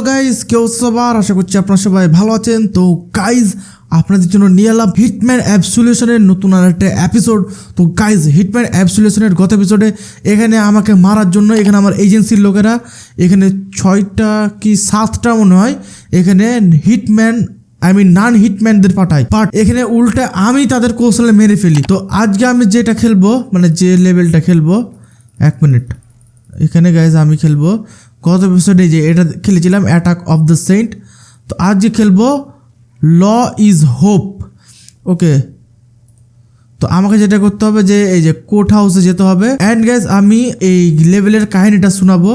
Hello guys কেউ সবার? আশা করছি আপনারা সবাই ভালো আছেন। তো গাইজ আপনাদের জন্য নিয়ে এলাম হিটম্যান অ্যাবসুলেশনের নতুন আর একটা এপিসোড তো গাইজ হিটম্যান অ্যাবসুলেশনের গত এপিসোডে এখানে আমাকে মারার জন্য এখানে আমার এজেন্সির লোকেরা এখানে ছয়টা কি সাতটা মনে হয়, এখানে হিটম্যান আই মিন নান হিটম্যানদের পাঠাই বাট এখানে উল্টে আমি তাদের কৌশলে মেরে ফেলি। তো, আজকে আমি যেটা খেলব মানে যে লেভেলটা খেলব, এক মিনিট। এখানে গাইজ আমি খেলব। গত এপিসোডে যে এটা খেলেছিলাম অ্যাটাক অফ দ্য সেন্ট তো আজ যে খেলব ল ইজ হোপ ওকে। তো আমাকে যেটা করতে হবে যে, এই যে কোর্ট হাউসে যেতে হবে। অ্যান্ড গ্যাস আমি এই লেভেলের কাহিনীটা শোনাবো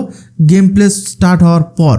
গেম প্লে স্টার্ট হওয়ার পর।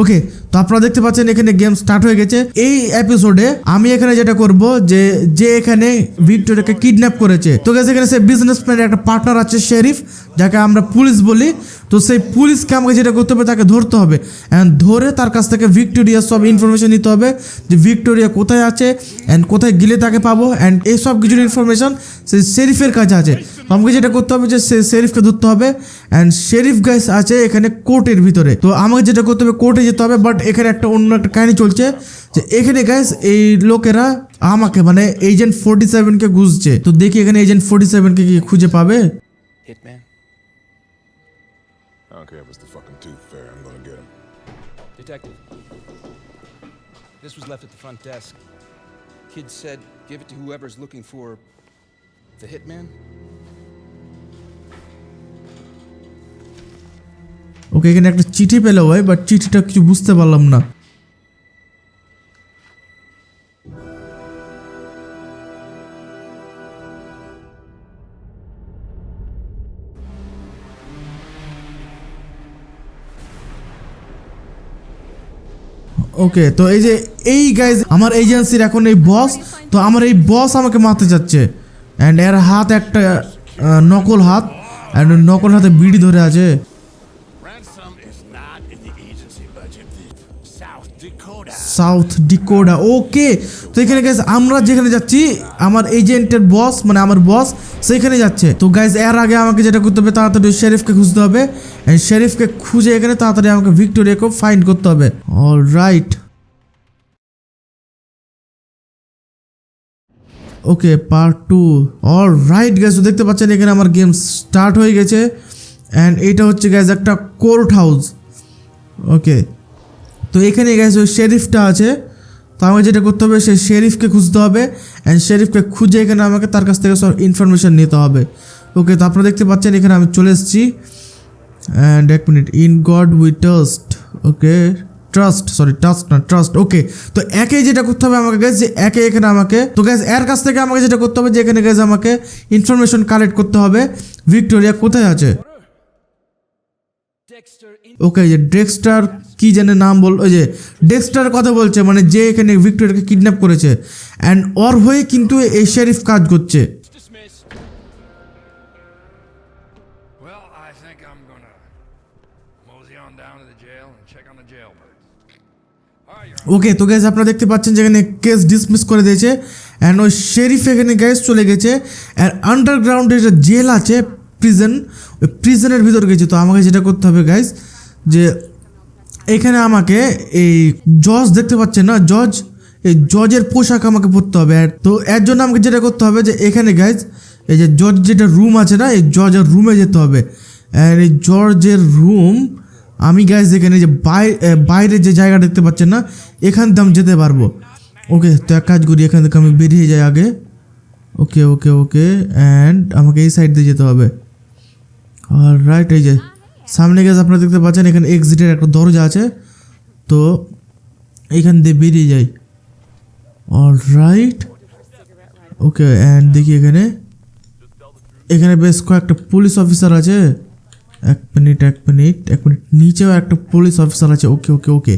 ওকে, তো আপনারা দেখতে পাচ্ছেন এখানে গেম স্টার্ট হয়ে গেছে। এই এপিসোডে আমি এখানে যেটা করব যে যে এখানে ভিক্টোরিয়াকে কিডন্যাপ করেছে। তো গেছে এখানে সে বিজনেসম্যানের একটা পার্টনার আছে শেরিফ যাকে আমরা পুলিশ বলি। তো সেই পুলিশকে আমাকে যেটা করতে হবে, তাকে ধরতে হবে। অ্যান্ড ধরে তার কাছ থেকে ভিক্টোরিয়ার সব ইনফরমেশন নিতে হবে যে ভিক্টোরিয়া কোথায় আছে অ্যান্ড কোথায় গেলে তাকে পাবো অ্যান্ড এই সব কিছুর ইনফরমেশন সেই শেরিফের কাছে আছে। তো আমাকে যেটা করতে হবে যে সে শেরিফকে ধরতে হবে। অ্যান্ড শেরিফ গাইস আছে এখানে কোর্টের ভিতরে। তো আমাকে যেটা করতে হবে কোর্টে যেতে হবে বাট এখানে একটা অন্য একটা কাহিনী চলছে যে এখানে গাইস এই লোকেরা আমাকে মানে এজেন্ট ফোর্টি সেভেনকে খুঁজছে। তো দেখি এখানে এজেন্ট ফোর্টি সেভেনকে কি খুঁজে পাবে? don't care if it's the fucking tooth fairy. I'm gonna get him. Detective. This was left at the front desk. Kid said give it to whoever's looking for the hitman. ওকে এখানে একটা চিঠি পেলে হয় but চিঠিটা কিছু বুঝতে পারলাম না ওকে তো এই যে এই গাইজ আমার এজেন্সির এখন এই বস তো আমার এই বস আমাকে মারতে যাচ্ছে। অ্যান্ড এর হাত একটা নকল হাত অ্যান্ড নকল হাতে বিড়ি ধরে আছে. সাউথ ডিকোডা ওকে তো এখানে গাইজ আমরা যেখানে যাচ্ছি, আমার এজেন্টের বস মানে আমার বস সেখানে যাচ্ছে। তো গাইজ এর আগে আমাকে যেটা করতে হবে, তাড়াতাড়ি শেরিফকে খুঁজতে হবে। শেরিফকে খুঁজে এখানে তাড়াতাড়ি আমাকে ভিক্টোরিয়াকেও ফাইন্ড করতে হবে। All right okay part two all right guys দেখতে পাচ্ছেন, এখানে আমার গেম স্টার্ট হয়ে গেছে। অ্যান্ড এটা হচ্ছে গ্যাস একটা কোর্ট হাউস ওকে তো এখানে গ্যাস ওই শেরিফটা আছে। তো আমাকে যেটা করতে হবে সেই শেরিফকে খুঁজতে হবে অ্যান্ড শেরিফকে খুঁজে এখানে আমাকে তার কাছ থেকে সব ইনফরমেশন নিতে হবে। ওকে তো আপনারা দেখতে পাচ্ছেন, এখানে আমি চলে এসেছি। অ্যান্ড এক minute in God we trust okay trust sorry trust না ট্রাস্ট ওকে তো একে যেটা করতে হবে আমাকে গ্যাস যে একে এখানে আমাকে, তো গ্যাস এর কাছ থেকে আমাকে যেটা করতে হবে, যে এখানে গ্যাস আমাকে ইনফরমেশন কালেক্ট করতে হবে। ভিক্টোরিয়া কোথায় আছে? Dexter ওকে যে ডেক্সটার কি যেন নাম বল ওই যে ডেক্সটার কথা বলছে মানে যে এখানে ভিক্টোরিয়াকে কিডন্যাপ করেছে। অ্যান্ড ওর হয়ে কিন্তু এই শেরিফ কাজ করছে। ওকে তো গ্যাস আপনারা দেখতে পাচ্ছেন যেখানে কেস ডিসমিস করে দিয়েছে। অ্যান্ড ওই শেরিফ এখানে গ্যাস চলে গেছে। অ্যান্ড আন্ডারগ্রাউন্ডে একটা জেল আছে প্রিজন ওই প্রিজনের ভিতর গেছে। তো আমাকে যেটা করতে হবে গাইস যে এখানে আমাকে এই জজ দেখতে পাচ্ছেন না, জজ? এই জজের পোশাক আমাকে পরতে হবে। আর তো এর জন্য আমাকে যেটা করতে হবে যে এখানে গাইজ এই যে জজ যেটা রুম আছে না, এই জজের রুমে যেতে হবে। আর এই জর্জের রুম আমি গাইজ এখানে যে বাই- বাইরে যে জায়গা দেখতে পাচ্ছেন না, এখান থেকে আমি যেতে পারব। ওকে তো এক কাজ করি, এখান থেকে আমি বেরিয়ে যাই আগে। ওকে ওকে ওকে অ্যান্ড আমাকে এই সাইড দিয়ে যেতে হবে। আর রাইট এই যে সামনে গেছে আপনারা দেখতে পাচ্ছেন, এখানে এক্সিটের একটা দরজা আছে। তো এইখান দিয়ে বেরিয়ে যাই। অল রাইট ওকে অ্যান্ড দেখি এখানে। এখানে বেশ কয়েকটা পুলিশ অফিসার আছে। এক মিনিট এক মিনিট এক মিনিট নিচেও একটা পুলিশ অফিসার আছে। ওকে ওকে ওকে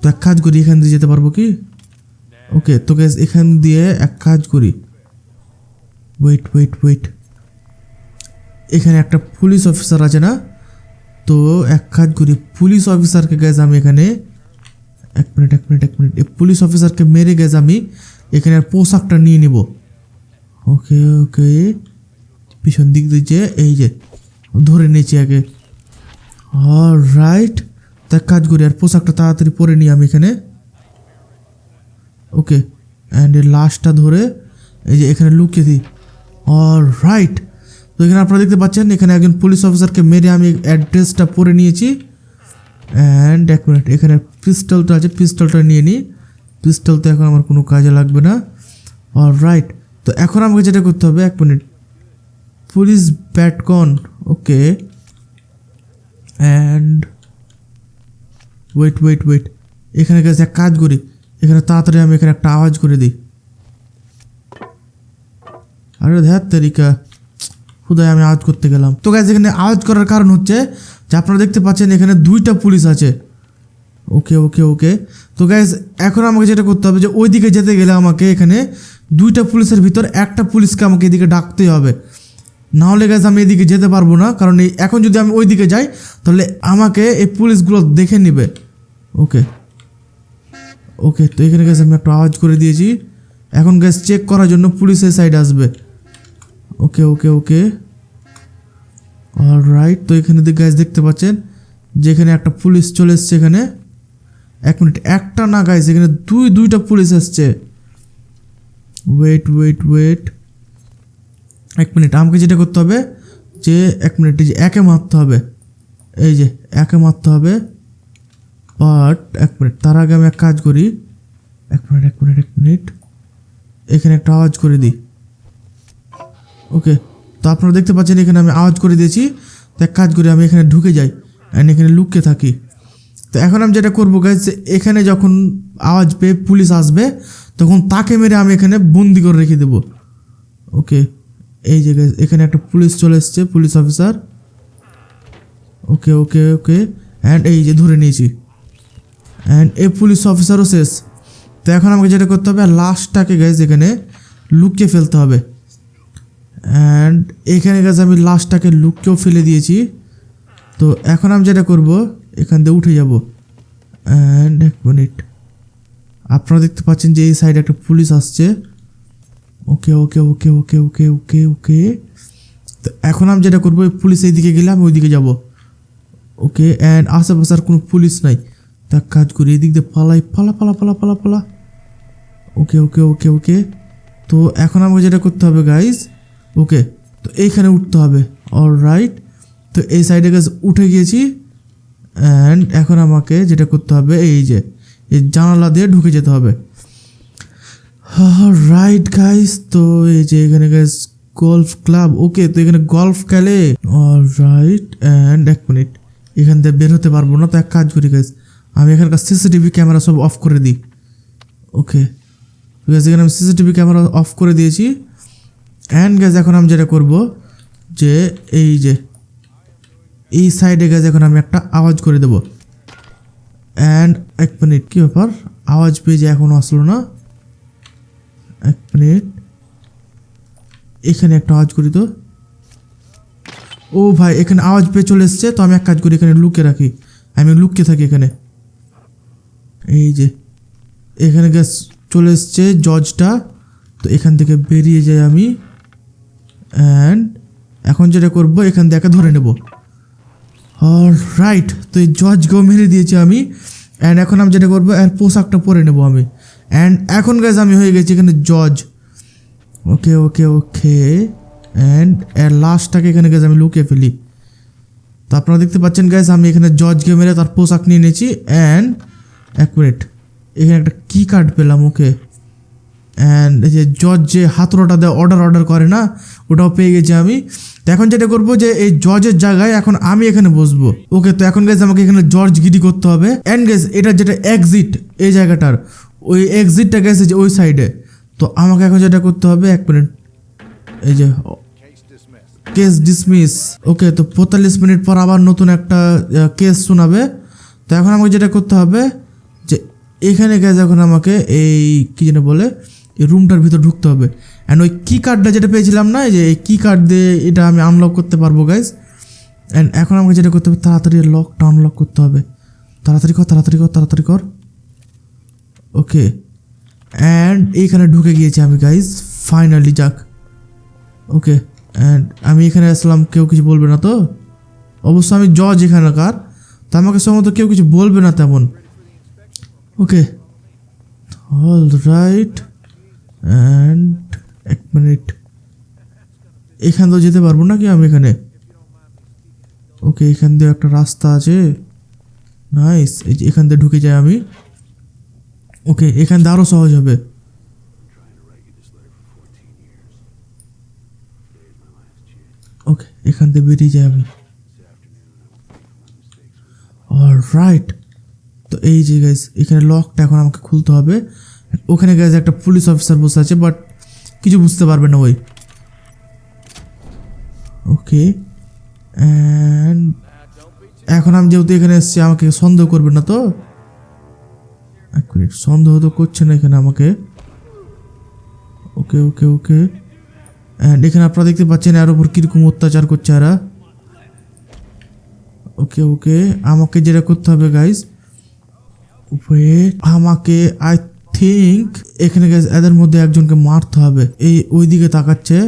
তো এক কাজ করি, এখান দিয়ে যেতে পারব কি? ওকে তো গ্যাস এখান দিয়ে এক কাজ করি। ওয়েট ওয়েট ওয়েট এখানে একটা পুলিশ অফিসার আছে না? তো এক কাজ করি পুলিশ অফিসারকে গ্যাস আমি এখানে এক মিনিট এক মিনিট এক মিনিট পুলিশ অফিসারকে মেরে গ্যাস আমি এখানে আর পোশাকটা নিয়ে নিব। ওকে ওকে পিছন দিক দিয়ে এই যে ধরে নিয়েছি আগে। রাইট তো এক কাজ করি, আর পোশাকটা তাড়াতাড়ি পরে নিই আমি এখানে। ওকে অ্যান্ড লাশটা ধরে এই যে এখানে লুকিয়ে দিই। অল রাইট এখানে আপনারা দেখতে পাচ্ছেন, এখানে একজন পুলিশ অফিসারকে মেরে আমি অ্যাড্রেসটা পরে নিয়েছি। অ্যান্ড এক মিনিট এখানে পিস্টলটা আছে পিস্টলটা নিয়ে নিই পিস্টল তো এখন আমার কোনো কাজে লাগবে না। অল রাইট তো এখন আমাকে যেটা করতে হবে, এক minute police ব্যাটকন okay and wait wait wait এখানে গেছে এক কাজ করি। এখানে তাড়াতাড়ি আমি এখানে একটা আওয়াজ করে দিই। আরে ধ্যাত, তারিকা। খুদায় আমি আওয়াজ করতে গেলাম। তো গাছ এখানে আওয়াজ করার কারণ হচ্ছে যে আপনারা দেখতে পাচ্ছেন এখানে দুইটা পুলিশ আছে। ওকে ওকে ওকে তো গ্যাস এখন আমাকে যেটা করতে হবে যে ওইদিকে যেতে গেলে আমাকে এখানে দুইটা পুলিশের ভিতর একটা পুলিশকে আমাকে এদিকে ডাকতেই হবে। না হলে গ্যাস আমি এদিকে যেতে পারব না, কারণ এখন যদি আমি ওইদিকে যাই, তাহলে আমাকে এই পুলিশগুলো দেখে নেবে। ওকে ওকে তো এখানে গ্যাস আমি একটা আওয়াজ করে দিয়েছি। এখন গ্যাস চেক করার জন্য পুলিশের সাইড আসবে। ওকে ওকে ওকে অল রাইট তো এখানে গ্যাস দেখতে পাচ্ছেন, যেখানে একটা পুলিশ চলে এসছে এখানে। এক মিনিট একটা না গাইস এখানে দুই, দুইটা পুলিশ এসছে ওয়েট ওয়েট ওয়েট এক মিনিট আমাকে যেটা করতে হবে, যে এক মিনিট যে একে মারতে হবে। এই যে একে মারতে হবে। বাট এক মিনিট তার আগে আমি এক কাজ করি। এক মিনিট এক মিনিট এক মিনিট এখানে একটা আওয়াজ করে দিই। ওকে তো আপনারা দেখতে পাচ্ছেন এখানে আমি আওয়াজ করে দিয়েছি। তো এক কাজ করি আমি এখানে ঢুকে যাই অ্যান্ড এখানে লুকিয়ে থাকি। তো এখন আমি যেটা করব গাইজ এখানে যখন আওয়াজ পেয়ে পুলিশ আসবে তখন তাকে মেরে আমি এখানে বন্দি করে রেখে দেবো। ওকে এই যে guys, এখানে একটা পুলিশ চলে এসছে police officer okay okay okay and এই যে ধরে নিয়েছি। অ্যান্ড এই পুলিশ অফিসারও শেষ। তো এখন আমাকে যেটা করতে হবে লাস্টটাকে গাইজ এখানে লুকিয়ে ফেলতে হবে। অ্যান্ড এখানে গাছ আমি লাস্টটাকে লুককেও ফেলে দিয়েছি। তো এখন আমি যেটা করব, এখান দিয়ে উঠে যাব। অ্যান্ড এক মিনিট আপনারা দেখতে পাচ্ছেন যে এই সাইডে একটা পুলিশ আসছে। ওকে okay okay okay okay okay ওকে তো এখন আমি যেটা করব পুলিশ এইদিকে গেলে আমি ওইদিকে যাব। ওকে অ্যান্ড আশেপাশে আর কোনো পুলিশ নাই। তা কাজ করি, এদিক দিয়ে পালাই, পালা পালা পালা পালা পালা। ওকে ওকে ওকে ওকে তো এখন আমাকে যেটা করতে হবে গাইজ ওকে, তো এইখানে উঠতে হবে। অল রাইট তো এই সাইডে গাছ উঠে গিয়েছি অ্যান্ড এখন আমাকে যেটা করতে হবে, এই যে, এই জানালা দিয়ে ঢুকে যেতে হবে। রাইট গাইস তো এই যে এখানে গাইস গলফ ক্লাব ওকে তো এখানে গলফ খেলে। অল রাইট অ্যান্ড এক মিনিট এখান থেকে বের হতে পারব না, তো এক কাজ করি গাইস আমি এখানকার সিসিটিভি ক্যামেরা সব অফ করে দিই। ওকে ঠিক আছে এখানে আমি সিসিটিভি ক্যামেরা অফ করে দিয়েছি। অ্যান্ড গ্যাস এখন আমি যেটা করব, যে এই যে, এই সাইডে গ্যাস এখন আমি একটা আওয়াজ করে দেব। অ্যান্ড এক মিনিট কী ব্যাপার? আওয়াজ পেয়ে যে এখনও আসলো না। এক মিনিট এখানে একটা আওয়াজ করি তো। ও ভাই, এখানে আওয়াজ পেয়ে চলে এসছে, তো আমি এক কাজ করি, এখানে লুকিয়ে রাখি। আমি লুকিয়ে থাকি এখানে। এই যে, এখানে গ্যাস চলে এসছে, জজটা। তো এখান থেকে বেরিয়ে যাই আমি। অ্যান্ড এখন যেটা করব, এখান থেকে ধরে নেব। রাইট তো এই জজকেও মেরে দিয়েছি আমি। অ্যান্ড এখন আমি যেটা করব, এর পোশাকটা পরে নেব আমি। অ্যান্ড এখন গ্যাস আমি হয়ে গেছি এখানে জজ ওকে ওকে ওকে অ্যান্ড এর লাস্টটাকে এখানে গ্যাস আমি লুকিয়ে ফেলি। তো আপনারা দেখতে পাচ্ছেন গ্যাস আমি এখানে জজকে মেরে তার পোশাক নিয়ে নিয়েছি অ্যান্ড মিনিট এখানে একটা কি কার্ড পেলাম ওকে অ্যান্ড যে জজ যে হাতুড়োটা দেয় অর্ডার অর্ডার করে না, ওটাও পেয়ে গেছি আমি। তো এখন যেটা করব যে এই জজের জায়গায় এখন আমি এখানে বসবো। ওকে, তো এখন গেছে আমাকে এখানে জর্জ গিরি করতে হবে। অ্যান্ড গেস এটা যেটা এক্সিট এই জায়গাটার, ওই এক্সিটটা গেছে যে ওই সাইডে তো আমাকে এখন যেটা করতে হবে, এক মিনিট এই যে কেস ডিসমিস ওকে, তো পঁয়তাল্লিশ মিনিট পর আবার নতুন একটা কেস শোনাবে। তো এখন আমাকে যেটা করতে হবে যে, এখানে গেছে এখন আমাকে এই, কী যেন বলে এই রুমটার ভিতর ঢুকতে হবে। অ্যান্ড ওই কি কার্ডটা যেটা পেয়েছিলাম না যে এই কি কার্ড দিয়ে এটা আমি আনলক করতে পারব গাইজ অ্যান্ড এখন আমাকে যেটা করতে হবে, তাড়াতাড়ি লকটা আনলক করতে হবে। তাড়াতাড়ি কর তাড়াতাড়ি কর তাড়াতাড়ি কর। ওকে অ্যান্ড এইখানে ঢুকে গিয়েছি আমি গাইজ ফাইনালি যাক। ওকে অ্যান্ড আমি এখানে আসলাম, কেউ কিছু বলবে না তো? অবশ্য আমি জজ এখানকার, তো আমাকে সম্ভবত কেউ কিছু বলবে না তেমন। ওকে অল রাইট অ্যান্ড এক মিনিট এখান তো যেতে পারব না কি আমি এখানে? ওকে এখান দিয়ে একটা রাস্তা আছে। নাইস এই এখান দিয়ে ঢুকে যাই আমি। ওকে এখান দিয়ে আরও সহজ হবে। ওকে এখান দিয়ে বেরিয়ে যাই আমি। রাইট তো এই যে গাইজ এখানে লকটা এখন আমাকে খুলতে হবে। ওখানে গাইজ একটা পুলিশ অফিসার বসে আছে বাট কিছু বুঝতে পারবে না ওই। ওকে অ্যান্ড এখন আমি যেহেতু এখানে এসেছি, আমাকে সন্দেহ করবে না তো? এক মিনিট, সন্দেহ তো করছে না এখানে আমাকে। ওকে ওকে ওকে অ্যান্ড এখানে আপনারা দেখতে পাচ্ছেন এর উপর কীরকম অত্যাচার করছে এরা। ওকে ওকে আমাকে যেটা করতে হবে গাইজ ওয়েট আমাকে আই থিঙ্ক এখানে এদের মধ্যে একজনকে মারতে হবে। এই ওই দিকে তাকাচ্ছে,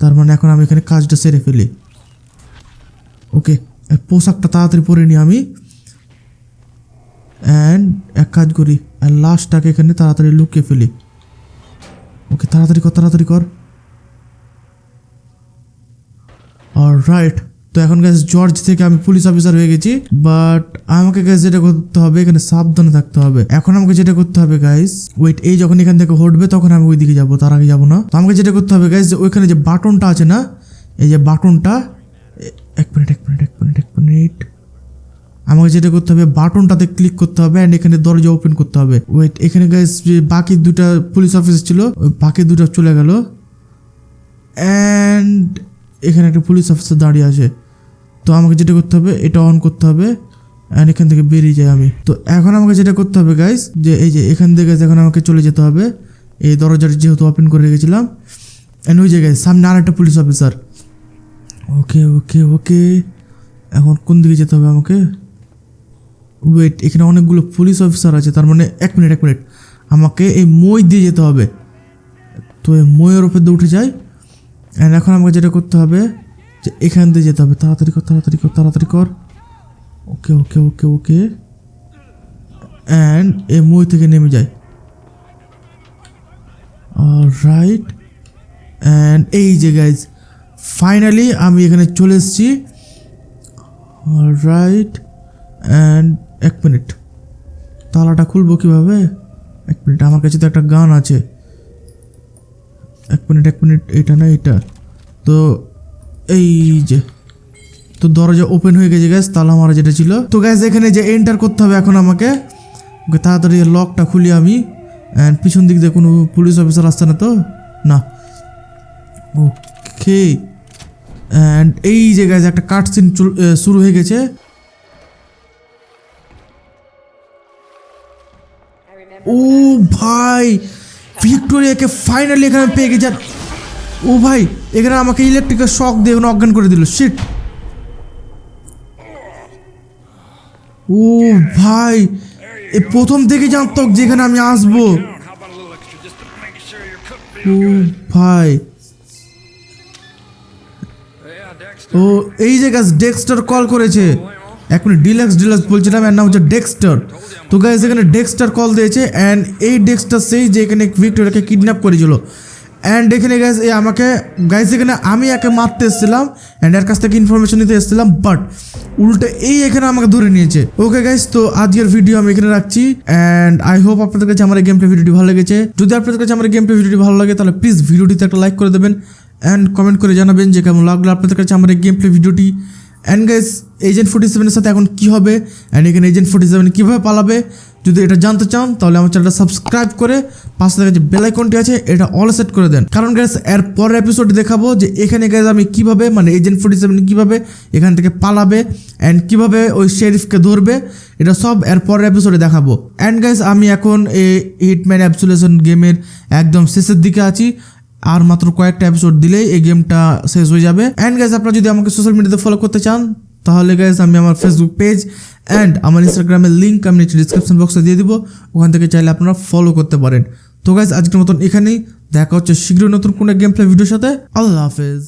তার মানে এখন আমি এখানে কাজটা সেরে ফেলি। ওকে পোশাকটা তাড়াতাড়ি পরে নিই আমি। অ্যান্ড এক কাজ করি আর লাস্টটাকে এখানে তাড়াতাড়ি লুকিয়ে ফেলি। ওকে তাড়াতাড়ি কর তাড়াতাড়ি কর। রাইট তো এখন গ্যাস জর্জ থেকে আমি পুলিশ অফিসার হয়ে গেছি বাট আমাকে গ্যাস যেটা করতে হবে, এখানে সাবধানে থাকতে হবে। এখন আমাকে যেটা করতে হবে গাইস ওয়েট এই যখন এখান থেকে হটবে, তখন আমি ওই দিকে যাব, তার আগে যাব না। তো আমাকে যেটা করতে হবে গাইস যে ওইখানে যে বাটনটা আছে না, এই যে বাটনটা এক মিনিট এক মিনিট এক মিনিট এক মিনিট আমাকে যেটা করতে হবে, বাটনটাতে ক্লিক করতে হবে অ্যান্ড এখানে দরজা ওপেন করতে হবে। ওয়েট এখানে গাইস যে বাকি দুটা পুলিশ অফিস ছিল বাকি দুটো চলে গেল। অ্যান্ড এখানে একটা পুলিশ অফিসার দাঁড়িয়ে আছে। তো আমাকে যেটা করতে হবে, এটা অন করতে হবে অ্যান্ড এখান থেকে বেরিয়ে যাই আমি। তো এখন আমাকে যেটা করতে হবে গাইস যে এই যে এখান থেকে এখন আমাকে চলে যেতে হবে। এই দরজাটা যেহেতু ওপেন করে রেখেছিলাম। অ্যান্ড ওই জায়গায় সামনে আর একটা পুলিশ অফিসার ওকে ওকে ওকে এখন কোন দিকে যেতে হবে আমাকে? ওয়েট এখানে অনেকগুলো পুলিশ অফিসার আছে, তার মানে এক মিনিট এক মিনিট আমাকে এই মই দিয়ে যেতে হবে। তো এই মইয়ের ওপর দিয়ে উঠে যাই। অ্যান্ড এখন আমাকে যেটা করতে হবে যে এখান দিয়ে যেতে হবে, তাড়াতাড়ি কর তাড়াতাড়ি কর তাড়াতাড়ি কর। ওকে okay okay okay. And a মই থেকে নেমে যায় রাইট অ্যান্ড এই যে গাইজ ফাইনালি আমি এখানে চলে এসেছি। রাইট অ্যান্ড এক মিনিট তালাটা খুলবো কীভাবে? এক মিনিট আমার কাছে তো একটা গান আছে। এক মিনিট এক মিনিট এটা না, এটা। তো এই যে, তো দরজা ওপেন হয়ে গেছে গ্যাস তালা মারা যেটা ছিল। তো গ্যাস এখানে যে এন্টার করতে হবে এখন আমাকে, ওকে তাড়াতাড়ি লকটা খুলি আমি। অ্যান্ড পিছন দিক দিয়ে কোনো পুলিশ অফিসার আসছে না তো? না। ওকে অ্যান্ড এই যে গ্যাস একটা কাট সিন শুরু হয়ে গেছে। ও ভাই ভিক্টোরিয়াকে ফাইনালি এখানে পেয়ে গেছে। ও ভাই এখানে আমাকে ইলেকট্রিকের শক দিয়ে অজ্ঞান করে দিল শিট ও ভাই এ প্রথম থেকে জানতো যেখানে আমি আসব। ও ভাই। ও এই যে গাছ ডেক্সটার কল করেছে। এখন ডিলাক্স ডিলাক্স বলছিলাম এর নাম হচ্ছে ডেক্সটার তো গাইজ এখানে ডেক্সটার কল দিয়েছে অ্যান্ড এই ডেক্সটার সেই যে এখানে ভিক্টোরিয়াকে কিডন্যাপ করেছিল। অ্যান্ড এখানে গাইজ এই আমাকে গাইজ এখানে আমি একে মারতে এসেছিলাম অ্যান্ড এর কাছ থেকে ইনফরমেশন নিতে এসেছিলাম বাট উল্টে এই এখানে আমাকে ধরে নিয়েছে। ওকে গাইজ তো আজকের ভিডিও আমি এখানে রাখছি অ্যান্ড আই হোপ আপনাদের কাছে আমার গেম ভিডিওটি ভালো লেগেছে। যদি আপনাদের কাছে আমার গেম ভিডিওটি ভালো লাগে, তাহলে প্লিজ ভিডিওটিতে একটা লাইক করে দেবেন অ্যান্ড কমেন্ট করে জানাবেন যে কেমন লাগল আপনাদের কাছে আমার গেম প্লে ভিডিওটি অ্যান্ড গাইস এজেন্ট ফোর্টি সেভেনের সাথে এখন কী হবে? অ্যান্ড এখানে এজেন্ট ফোর্টি সেভেন কীভাবে পালাবে? যদি এটা জানতে চান, তাহলে আমার চ্যানেলটা সাবস্ক্রাইব করে পাশে থেকে যে বেল আইকনটি আছে, এটা অল সেট করে দেন। কারণ গ্যাস এর পরের এপিসোডে দেখাবো যে এখানে গ্যাস আমি কীভাবে মানে এজেন্ট ফোর্টি সেভেন কীভাবে এখান থেকে পালাবে অ্যান্ড কীভাবে ওই শেরিফকে ধরবে, এটা সব এর পরের এপিসোডে দেখাবো। অ্যান্ড গাইস আমি এখন এই হিটম্যান অ্যাবসুলেশন গেমের একদম শেষের দিকে আছি। আর মাত্র কয়েকটা এপিসোড দিলেই এই গেমটা শেষ হয়ে যাবে। অ্যান্ড গাইজ আপনারা যদি আমাকে সোশ্যাল মিডিয়াতে ফলো করতে চান, তাহলে গ্যাস আমি আমার ফেসবুক পেজ অ্যান্ড আমার ইনস্টাগ্রামের লিঙ্ক আমি নিচে ডিসক্রিপশন বক্সে দিয়ে দিব, ওখান থেকে চাইলে আপনারা ফলো করতে পারেন। তো গাইজ আজকের মতন এখানেই, দেখা হচ্ছে শীঘ্রই নতুন কোনো গেম প্লে ভিডিওর সাথে। আল্লাহ হাফেজ।